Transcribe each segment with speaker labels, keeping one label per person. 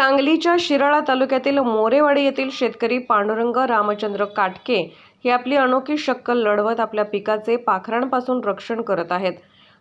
Speaker 1: सांगलीच्या शिराळा तालुक्यातील मोरेवाडी येथील शेतकरी पांडुरंग रामचंद्र काटके हे आपली अनोखी शक्कल लढवत आपल्या पिकाचे पाखरांपासून रक्षण करत आहेत.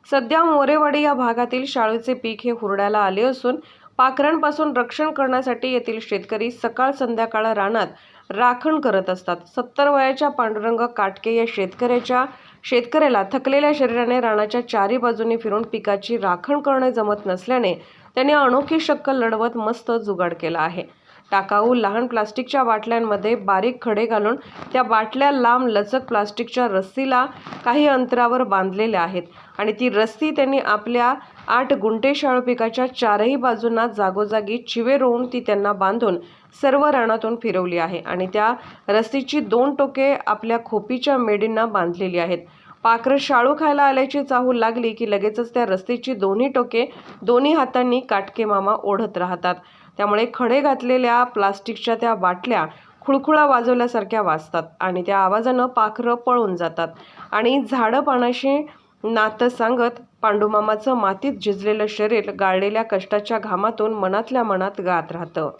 Speaker 1: सध्या मोरेवाडी या भागातील शाळूचे पीक हे हुरड्याला आले असून पाखरांपासून रक्षण करण्यासाठी येथील शेतकरी सकाळ संध्याकाळ रानात राखण करत असतात. सत्तर वयाच्या पांडुरंग काटके या शेतकऱ्याच्या शेतकऱ्याला थकलेल्या शरीराने रानाच्या चारी बाजूनी फिरून पिकाची राखण करणे जमत नसल्याने त्यांनी अनोखी शक्कल लढवत मस्त जुगाड केला आहे. टाकाऊ लहान प्लास्टिकच्या बाटल्यांमध्ये बारीक खडे घालून त्या बाटल्या लांब लचक प्लास्टिकच्या रस्सीला काही अंतरावर बांधलेल्या आहेत आणि ती रस्सी त्यांनी आपल्या आठ गुंठे शाळू पिकाच्या चारही बाजूंना जागोजागी चिवे रोवून ती त्यांना बांधून सर्व रानातून फिरवली आहे आणि त्या रस्सीची दोन टोके आपल्या खोपीच्या मेडींना बांधलेली आहेत. पाखरं शाळू खायला आल्याची चाहूल लागली की लगेचच त्या रस्तीची दोन्ही टोके दोन्ही हातांनी काटके मामा ओढत राहतात. त्यामुळे खडे घातलेल्या प्लास्टिकच्या त्या बाटल्या खुळखुळा वाजवल्यासारख्या वाजतात आणि त्या आवाजानं पाखरं पळून जातात. आणि झाडं पानाशी नातं सांगत पांडुमामाचं मातीत झिजलेलं शरीर गाळलेल्या कष्टाच्या घामातून मनातल्या मनात गात राहतं.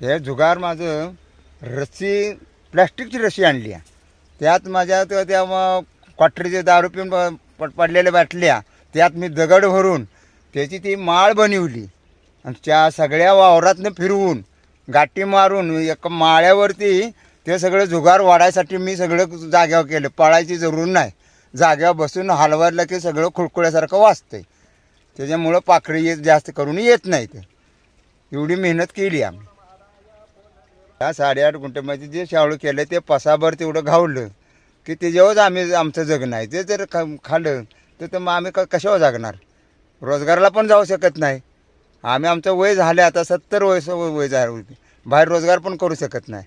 Speaker 2: हे जुगार माझं रस्सी प्लॅस्टिकची रस्सी आणली आहे. त्यात माझ्या त्या क्वाटरीचे दारू पिऊन प- पडलेल्या बाटल्या त्यात मी दगड भरून त्याची ती माळ बनवली. आणि त्या सगळ्या वावरातनं फिरवून गाठी मारून एक माळ्यावरती ते सगळं जुगार वाढायसाठी मी सगळं जाग्यावर केलं. पळायची जरूर नाही. जाग्यावर बसून हलवायला की सगळं खुळखुळ्यासारखं वाचतंय त्याच्यामुळं पाखरी येत जास्त करून येत नाही ते एवढी मेहनत केली आम्ही. त्या साडेआठ गुंठ्यामध्ये जे शाळू केलं ते पसाभर तेवढं घावलं. की त्याच्यावरच आम्ही आमचं जगणं आहे ते जर खा खाल्लं तर तर मग आम्ही क कशावर जगणार? रोजगाराला पण जाऊ शकत नाही. आम्ही आमचं वय झालं आता सत्तर वय वय झालं बाहेर रोजगार पण करू शकत नाही.